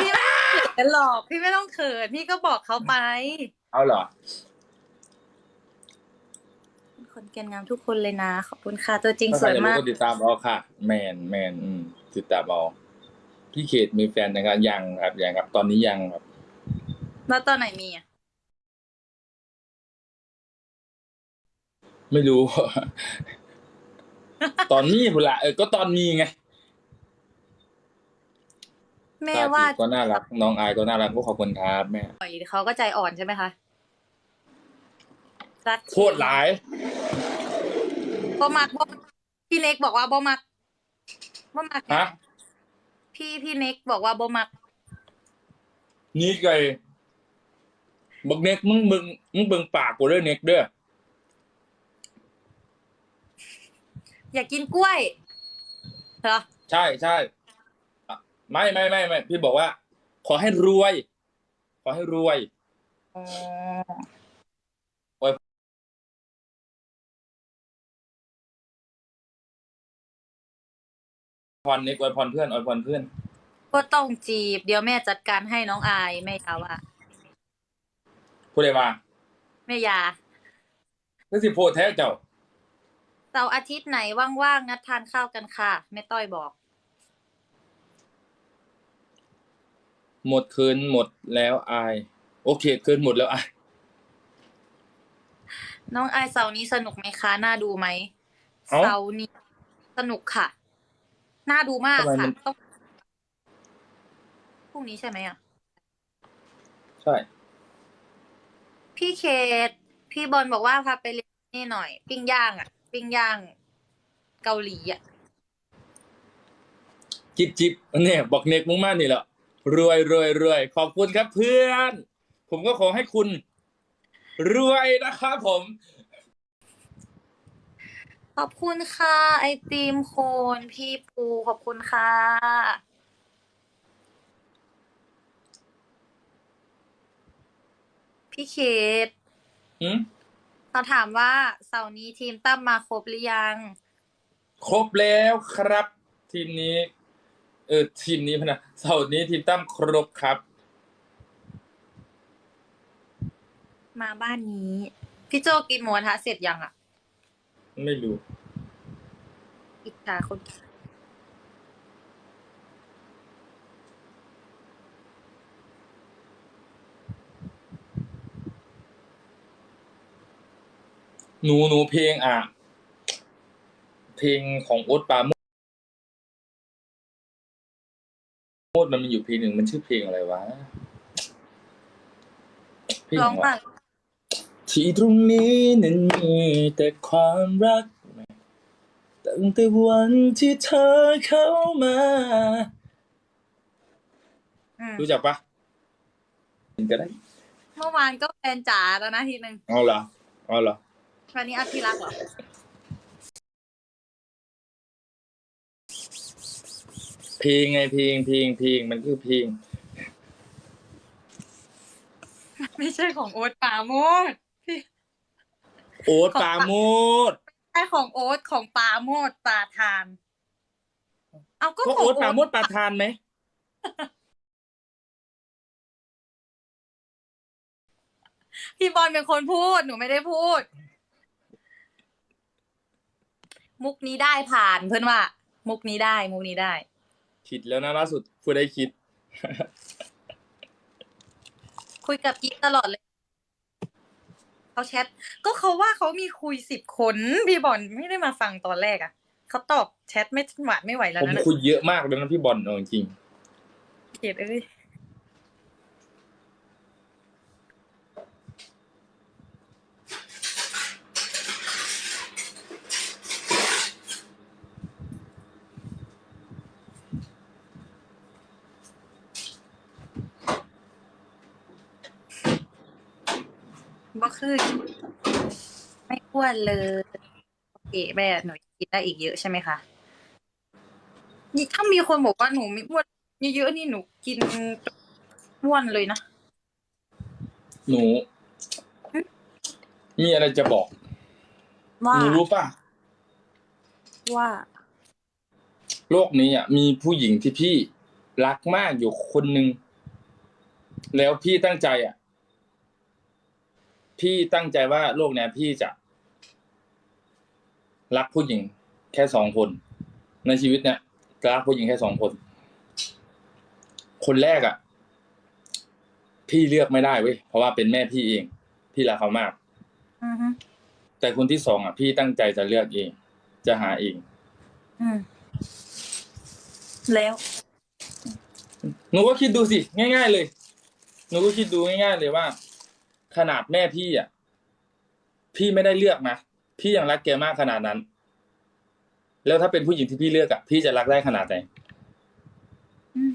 พี่ไม่ต้องเขินหรอกพี่ไม่ต้องเขินพี่ก็บอกเขาไป เอาเหรอ คนเกณฑ์งามทุกคนเลยนะขอบคุณค่ะตัวจริงถ้าสใครวยจะรู้มาก ก็ติดตามเอาค่ะ แมนแมนอืมติดตามเอาพี่เขตมีแฟนนะครับยังครับยังครับ ตอนนี้ยังครับ แล้วตอนไหนมีอะไม่รู้ ตอนนี้พุ่นละเออก็ตอนมีไง แม่ตาว่าจีบก็น่ารักน้องอายก็น่ารักก็ขอบคุณครับแม่ปล่อยเขาก็ใจอ่อนใช่ไหมคะรักโคตรหลายบ่มักบ่พี่เน็กบอกว่าบ่มักบ่มักฮะพี่พี่เน็กบอกว่าบ่มัก นี่ไงบักเน็กมึงมึงมึงเบิ่งปากกูเด้อเน็กเด้ออยากกินกล้วยเหรอใช่ใช่อะ ไม่ไม่ไม่ไม่พี่บอกว่า ขอให้รวย ขอให้รวยอ๋อพรเน็กอวยพรเพื่อนอวยพรเพื่อน ก็ต้องจีบ เดี๋ยวแม่จัดการให้น้องอายแม่ยาว่าพูดเลยมาแม่ยาก็สิโพดแท้เจ้าเสาร์อาทิตย์ไหนว่างๆนัดทานข้าวกันค่ะแม่ต้อยบอก หมดคืนหมดแล้วอาย โอเคคืนหมดแล้วอาย น้องอายเสาร์นี้สนุกไหมคะ น่าดูไหม เอ้าเสาร์นี้สนุกค่ะ น่าดูมากทำไมมัค่ะน ต้องพรุ่งนี้ใช่ไหมอะ ใช่ พี่เคทพี่บอลบอกว่าพาไปเรียนนี่หน่อย ปิ้งย่างอะ ปิ้งย่าง เกาหลีอะ จิบจิบเนี่ยบอกเน็กมึงมากนี่แหละ รวยรวยรวยขอบคุณครับเพื่อน ผมก็ขอให้คุณ รวยนะครับผม ขอบคุณค่ะ ไอติมโคนพี่ปูขอบคุณค่ะ พี่เคทหืมเขาถามว่าเสาร์นี้ทีมตั้มมาครบหรือยัง ครบแล้วครับ ทีมนี้ เออทีมนี้พะนะเสาร์นี้ทีมตั้มครบครับ มาบ้านนี้ พี่โจกินหมูกระทะเสร็จยังอะไม่รู้ อิจฉาคนหนูหนูเพลงอะ เพลงของโอ๊ตปราโม ดมันมีอยู่เพลงหนึ่งมันชื่อเพลงอะไรวะเพลงร้องอะไรป่ะวะที่ตรงนี้นั้นมีแต่ความรัก ตั้งแต่วันที่เธอเข้ามา อืมรู้จักปะก็ได้เมื่อวานก็แฟนจ๋าแล้วนะทีหนึ่งเอาเหรอเอาเหรอวันนี้อภิรักษ์เหรอ พลงไงเพลงเพลงเพลงมันคือเพลงไม่ใช่ของโอ๊ตปราโมดพี่โอ๊ตปราโมดใช่ของโอ๊ตของปราโมดปราทาน เอาก็ก็ของโอ๊ตปราโมดประธานไหมพี่บอลเป็นคนพูดหนูไม่ได้พูด มุกนี้ได้ผ่านเพื่อนว่า มุกนี้ได้ มุกนี้ได้ คิดแล้วนะล่าสุดพูดได้คิด คุยกับกิ๊กตลอดเลยเขาแชทก็เขาว่าเขามีคุยสิบคนพี่บอลไม่ได้มาฟังตอนแรกอะ่ะเขาตอบแชทไม่หวาดไม่ไหวแล้วผมนะคุยเยอะมากเลยนะพี่บอลเอาจริง เกลียดเอ้ย บ่คือ ไม่อ้วนเลย โอเคแม่หนูกินได้อีกเยอะใช่ไหมคะนี่ถ้ามีคนบอกว่าหนูไม่อ้วนเยอะๆนี่หนูกินอ้วนเลยนะๆหนู มีอะไรจะบอก ว่าหนูรู้ป่ะ ว่าโลกนี้อะมีผู้หญิงที่พี่รักมากอยู่คนหนึ่ง แล้วพี่ตั้งใจอะ พี่ตั้งใจว่าโลกเนี้ยพี่จะรักผู้หญิงแค่สองคน ในชีวิตเนี้ยจะรักผู้หญิงแค่สองคน คนแรกอะ พี่เลือกไม่ได้เว้ยเพราะว่าเป็นแม่พี่เอง พี่รักเขามากอือฮึแต่คนที่สองอะ พี่ตั้งใจจะเลือกเอง จะหาเองอืมแล้วหนูก็คิดดูสิ ง่าย ๆ เลยหนูก็คิดดูง่าย ๆ เลยว่า ขนาดแม่พี่อะ พี่ไม่ได้เลือกนะพี่ยังรักแกมากขนาดนั้น แล้วถ้าเป็นผู้หญิงที่พี่เลือกอะพี่จะรักได้ขนาดไหนอืม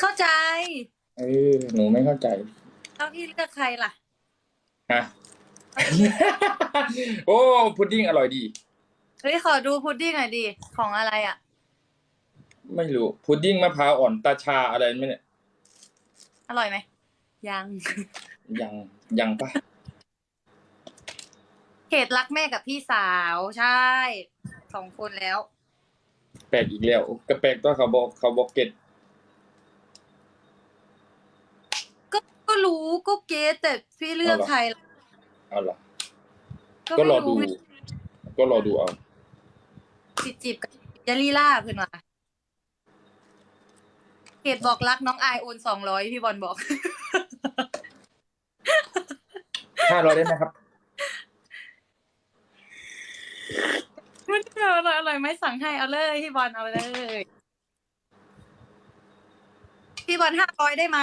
เข้าใจ เออหนูไม่เข้าใจแล้วพี่เลือกใครล่ะฮะโอ้พุดดิ้งอร่อยดี เฮ้ยขอดูพุดดิ้งหน่อยดิของอะไรอะ ไม่รู้พุดดิ้งมะพร้าวอ่อนตาชาอะไรไม่เนี่ยอร่อยไหมยัง ยังยังปะเหตุรักแม่กับพี่สาวใช่สองคนแล้ว แปลกอีกแล้วก็แปลกตัวเขาบอกเขาบอกเก็ตก็ก็รู้ก็เก็ตแต่พี่เลือกใครล่ะเอาล่ะก็ไม่รอดู ก็รอดูเอาจิบจิบกับยาลีล่าเพื่อนว่า เหตุบอกรักน้องอายโอนสองร้อยพี่บอลบอก ห้าร้อยได้ไหมครับ มันอร่อยอร่อยไหมสั่งให้เอาเลยพี่บอลเอาเลย พี่บอลห้าร้อยได้ไหม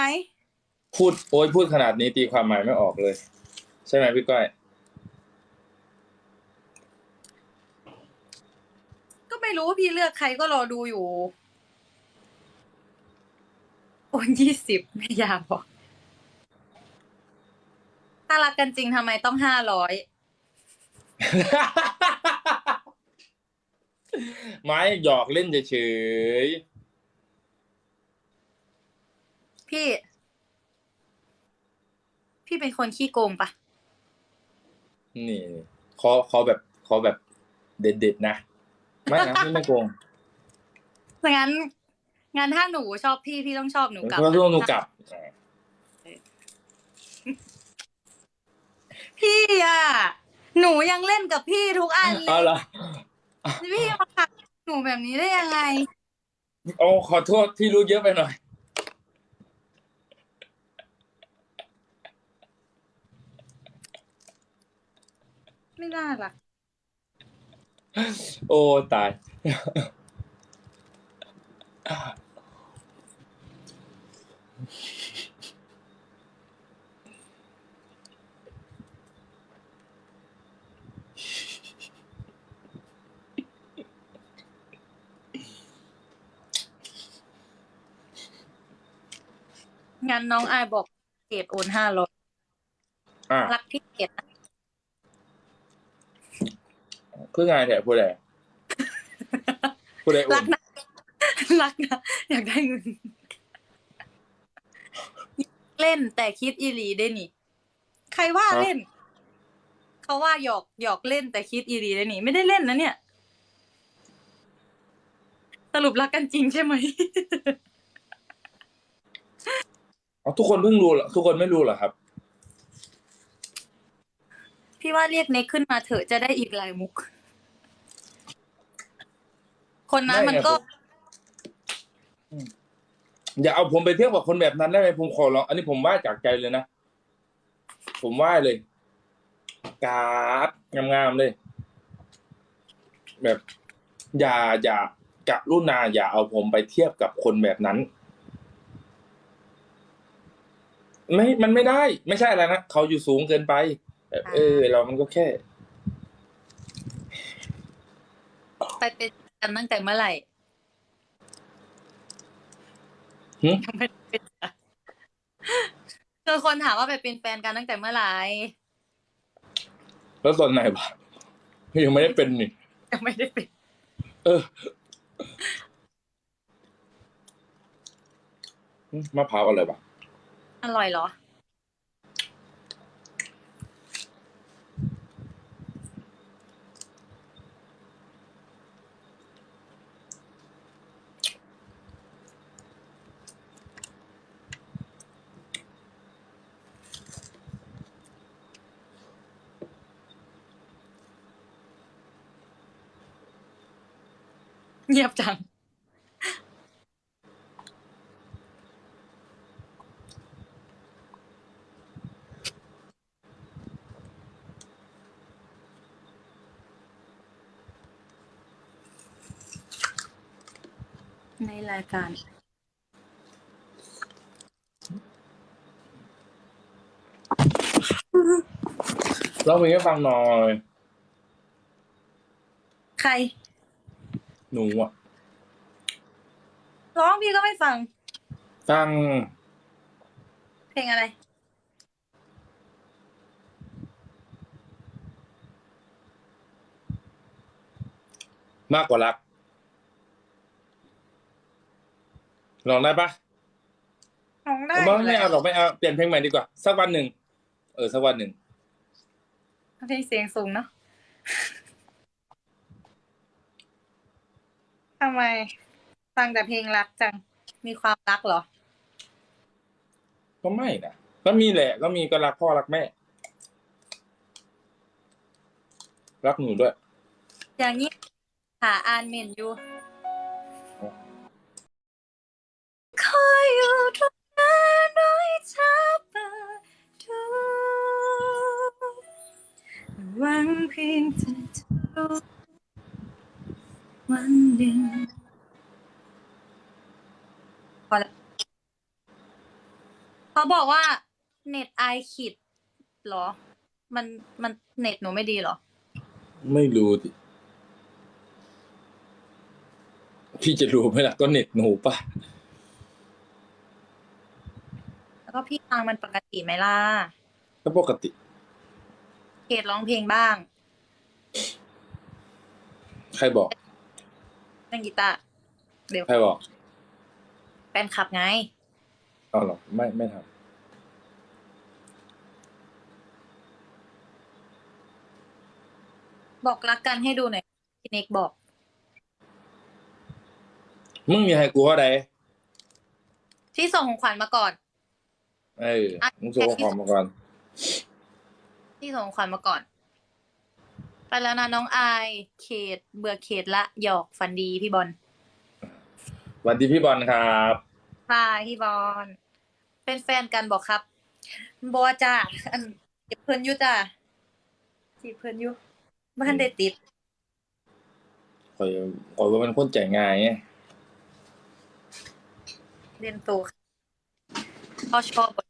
พูดโอ้ยพูดขนาดนี้ตีความหมายไม่ออกเลย ใช่ไหมพี่ก้อย ก็ไม่รู้ว่าพี่เลือกใครก็รอดูอยู่ โอนยี่สิบไม่อยากบอกถ้ารักกันจริงทำไมต้องห้าร้อยไม่หยอกเล่นเฉยพี่ พี่เป็นคนขี้โกงปะๆนี่ขอขอแบบขอแบบเด็ดๆนะ ไม่นะพี่ไม่โกงงั้น งั้นถ้าหนูชอบพี่พี่ต้องชอบหนูกลับเพราะว่าหนูกลับ พี่อะ หนูยังเล่นกับพี่ทุกอันเลเอายละพี่มาขัดหนูแบบนี้ได้ยังไง โอ้ขอโทษที่รู้เยอะไปหน่อย ไม่น่าล่ะ โอ้ตาย งั้นน้องอายบอกเกดโอนห้าร้อยอะรักพี่เกดนะเพื่อไงแถผู้ใดผู้ใดอุ่รันกนะรักนะอยากได้เงิน เล่นแต่คิดอีหลีได้นี่ ใครว่าเล่น เขาว่าหยอกหยอกเล่นแต่คิดอีหลีได้นี่ ไม่ได้เล่นนะเนี่ย สรุปรักกันจริงใช่ไหม เอาทุกคนเพิ่งรู้เหรอทุกคนไม่รู้เหรอครับ พี่ว่าเรียกเน็กขึ้นมาเถอะจะได้อีกหลายมุก คนนั้นได้ไงมันก็ผมอย่าเอาผมไปเทียบกับคนแบบนั้นได้ไหมผมขอร้องอันนี้ผมว่าจากใจเลยนะผมว่าเลยกราบงามๆเลย แบบ อย่าอย่ากะรุณาอย่าเอาผมไปเทียบกับคนแบบนั้น ไม่มันไม่ได้ ไม่ใช่อะไรนะเขาอยู่สูงเกินไป เออเออเรามันก็แค่ ไปเป็นกันตั้งแต่เมื่อไหร่หึยังไม่ได้เป็นอะคือคนถามว่าไปเป็นแฟนกันตั้งแต่เมื่อไหร่แล้วตอนไหนวะยังไม่ได้เป็นนี่ ยังไม่ได้เป็นเออหึมะพร้าวอะไรวะ อร่อยเหรอ เงียบจัง รายการ ร้องเพลงให้ฟังหน่อย ใคร หนูอะร้องพี่ก็ไม่ฟังฟังเพลงอะไร มากกว่ารัก ลองได้ปะร้องได้ไม่ไม่เอาหรอกไม่เอาเปลี่ยนเพลงใหม่ดีกว่า สักวันหนึ่งเออสักวันหนึ่งเพลงเสียงสูงเนาะทำไมฟังแต่เพลงรักจัง มีความรักเหรอ ก็ไม่นะก็มีแหละ ก็มีก็รักพ่อรักแม่ รักหนูด้วย อย่างนี้หาอ่านเมนอยู่ อยอยู่ตรงนั้นโดยเธอเปิดดูหวังเพียงจะรู้วันหนึ่งพอแล้วเขาบอกว่า เน็ตไอขีดเหรอ มันมันเน็ตหนูไม่ดีเหรอ ไม่รู้ดิพี่จะรู้ไหมล่ะก็เน็ตหนูปะ แล้วก็พี่ ฟังมันปกติไหมล่ะก็ปกติ เกดร้องเพลงบ้างใครบอก เล่นกีตาร์เดี๋ยวใครบอกแฟนคลับไง เอาหรอ ไม่ไม่ทบอกรักกันให้ดูหน่อยพี่เน็กบอกำมึงมีใครกลัวอะไรที่ส่งของขวัญมาก่อน เออมึงโชว์ของมาก่อนที่ส่งของขวัญมาก่อน ไปแล้วนะน้องอายเขตเบื่อเขตละหยอกฟันดีพี่บอลสวันดีพี่บอลครับบายพี่บอลเป็นแฟนกันบอกครับบอจ้าอันจีบเพื่อนอยุจ้าจีบเพื่อนอยุบ้านได้ติดคอยคอยว่ามันคนใจง่ายไงเรียนตัวเขาชอบบท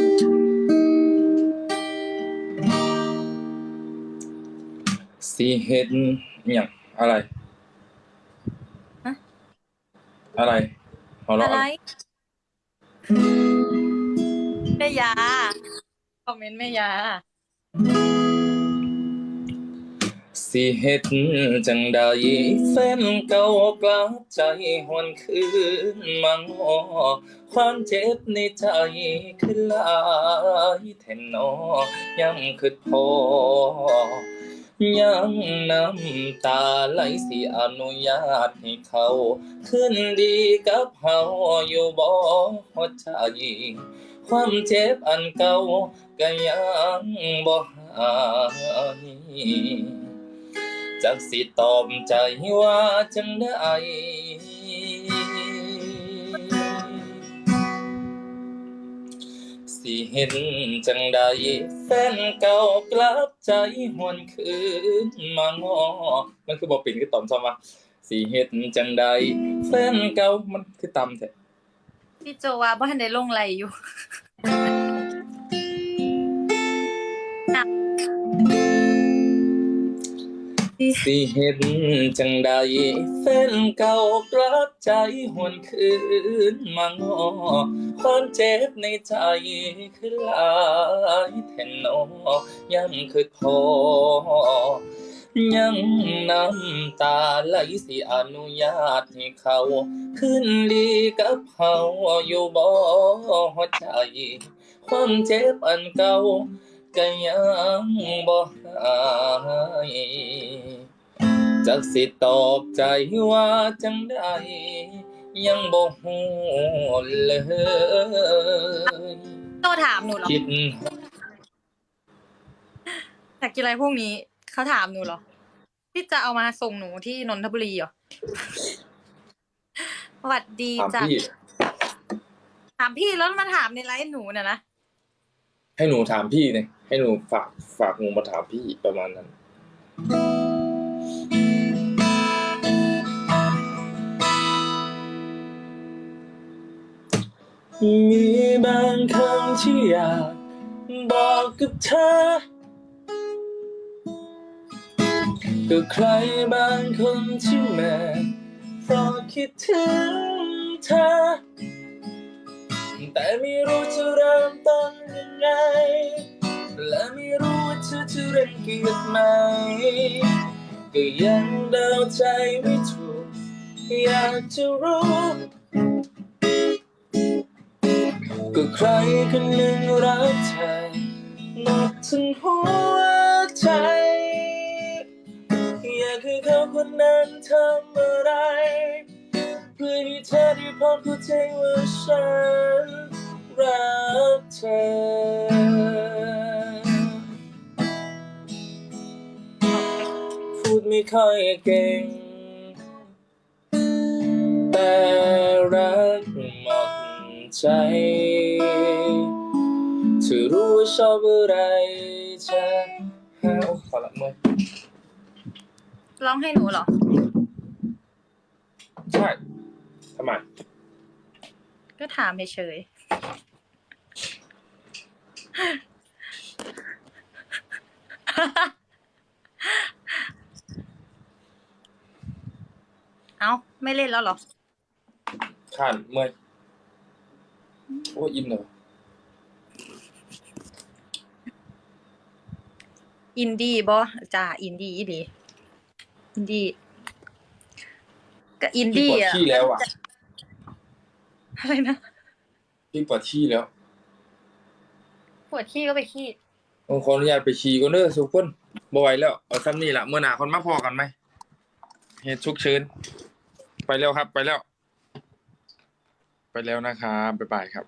สีเห็ดอย่างอะไร ฮะ อะไรหัวเราะอะไร แม่ยา คอมเมนต์แม่ยา สิเฮ็ดจังใดแฟนเก่ากลับใจหวนคืนมาง้อความเจ็บในใจคือหลายแทนนอยังคือพอ ยังน้ำตาไหลสิอนุญาตให้เขา ขึ้นดีกับเฮาอยู่บ่หัวใจความเจ็บอันเก่าก็ยังบ่หายจักสิตอบใจว่าจังได้ สิเห็นจังใดแฟนเก่ากลับใจหวนคืนมาง้อมันคือบอปินคือต่อมซ้ำว่าสิเห็นจังใดแฟนเก่ามันคือตำแท้พี่โจว่าบ้านได้ลงไหลอยู่ สิเห็นจังใดแฟนเก่ากลับใจหวนคืนมางอความเจ็บในใจคือหลายแทนนอยังคือพอยังน้ำตาไหลสิอนุญาตให้เขา ขึ้นดีกับเขาอยู่บ่ใจ ความเจ็บอันเก่า ก็ยังบ่หายจักสิตอบใจว่าจังใดยังบ่ฮู้เลยโตถามหนูเหรอคิดอยากกินอะไรพวกนี้เขาถามหนูเหรอ ที่จะเอามาส่งหนูที่นนทบุรีเหรอสวัสดีถามจ้ะพี่ถามพี่แล้วมาถามในไลฟ์หนูเนี่ยนะ ให้หนูถามพี่เนี่ยให้หนูฝากฝากหนูมาถามพี่ประมาณนั้น มีบางคำที่อยากบอกกับเธอก็ใครบางคนที่แม่เพราะคิดถึงเธอ แต่ไม่รู้จะเริ่มต้นยังไง และไม่รู้ว่าเธอจะรังเกียจไหม ก็ยังเดาใจไม่ถูก อยากจะรู้ ก็ใครคนหนึ่งรักเธอหมดทั้งหัวใจ อยากให้เขาคนนั้นทำอะไรเพื่อให้เรักเธอ พูดไม่ค่อยเก่ง แต่รักหมดใจ เธอรู้ว่าชอบอะไรจะหาโอ้ขอละเมื่อยร้องให้หนูเหรอ ใช่ทำไม ก็ถามเฉยๆ เอ้า ไม่เล่นแล้วเหรอ ข้านเมื่อยโอ้ยอิ่มเลยอินดี้บอจ้าอินดี้อีดีอินดี้ก็อินพี่ดี้ปวดอะขี้แล้วอะ อะไรนะ พี่ปวดขี้แล้ว ปวดขี้ก็ไปขี้ผมขออนุญาตไปฉี่ก่อนเด้อสุกคนบ่ไหวแล้วเอาซ้ำนี่ละเมื่อหนาคนมาพอกันไหมเหตุฉุกเฉินไปแล้วครับ ไปแล้ว ไปแล้วนะครับบ๊ายบายครับ